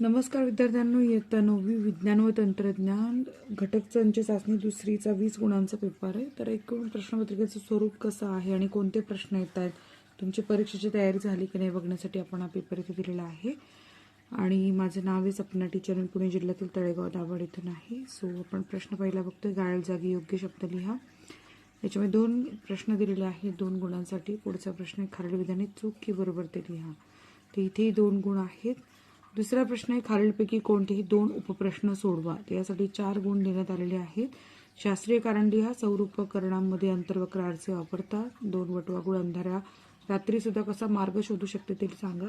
नमस्कार विद्यार्थ्यांनो इयत्ता नववी विज्ञान व तंत्रज्ञान घटक संच चाचणी दुसरीचा वीस गुणांचा पेपर आहे. तर एकूण प्रश्नपत्रिकेचं स्वरूप कसं आहे आणि कोणते प्रश्न येत आहेत? तुमची परीक्षेची तयारी झाली की नाही बघण्यासाठी आपण हा पेपर इथे दिलेला आहे. आणि माझं नाव आहे सपना टीचर मी पुणे जिल्ह्यातील तळेगाव दाभाड इथून आहे. सो आपण प्रश्न पहिला बघतोय गाळ जागी योग्य शब्द लिहा. याच्यामध्ये दोन प्रश्न दिलेले आहेत दोन गुणांसाठी. पुढचा प्रश्न आहे खालील विधाने चूक की बरोबर ते लिहा. तर इथेही दोन गुण आहेत. दुसरा प्रश्न आहे खालीलपैकी कोणतेही दोन उपप्रश्न सोडवा. यासाठी चार गुण देण्यात आलेले आहेत. शास्त्रीय कारंडी हा सौर उपकरणांमध्ये अंतर्वक्र आरसे वापरतात दोन वटवागुळ अंधाऱ्या रात्री सुद्धा कसा मार्ग शोधू शकते ते सांगा.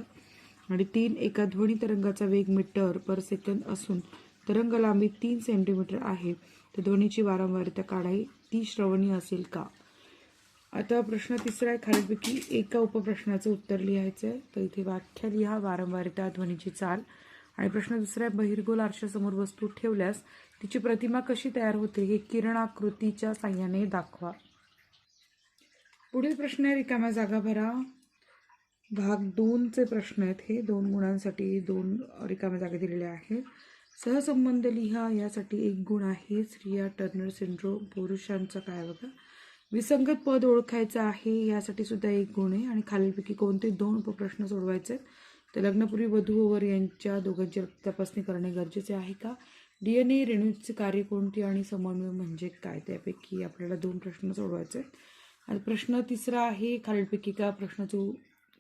आणि तीन एका ध्वनी तरंगाचा वेग मीटर पर सेकंद असून तरंग लांबी तीन सेंटीमीटर आहे. तर ध्वनीची वारंवारता काढाई ती श्रवणीय असेल का? आता प्रश्न तिसरा आहे खालीलपैकी एका उपप्रश्नाचं उत्तर लिहायचं आहे तर इथे व्याख्या लिहा वारंवारिता ध्वनीची चाल. आणि प्रश्न दुसरा आहे बहिर्गोल आरशासमोर वस्तू ठेवल्यास तिची प्रतिमा कशी तयार होते हे किरणाकृतीच्या साह्याने दाखवा. पुढील प्रश्न आहे रिकाम्या जागा भरा. भाग दोनचे प्रश्न आहेत हे. दोन गुणांसाठी दोन रिकाम्या जागा दिलेल्या आहेत. सहसंबंध लिहा यासाठी एक गुण आहे. स्त्रिया टर्नर सिंड्रोम पुरुषांचा काय बघा? विसंगत पद ओळखायचं आहे यासाठी सुद्धा एक गुण आहे. आणि खालीलपैकी कोणते दोन उपप्रश्न सोडवायचे आहेत? तर लग्नपूर्वी वधू वर यांच्या दोघांची रक्त तपासणी करणे गरजेचे आहे का? डी एन ए रेणूचे कार्य कोणते आणि समन्वय म्हणजे काय? त्यापैकी आपल्याला दोन प्रश्न सोडवायचे आहेत. आणि प्रश्न तिसरा आहे खालीलपैकी का प्रश्नाचं उ-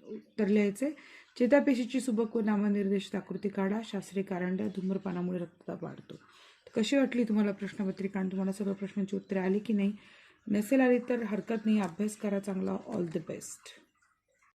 उत्तर लिहायचे? चेतापेशीची सुबक व नामनिर्देशित आकृती काढा. शास्त्रीय कारंड्या धूम्रपानामुळे रक्तदाब वाढतो. तर कशी वाटली तुम्हाला प्रश्नपत्रिका? आणि तुम्हाला सर्व प्रश्नांची उत्तरे आली की नाही? नसेल आली तर हरकत नाही. अभ्यास करा चांगला. All the best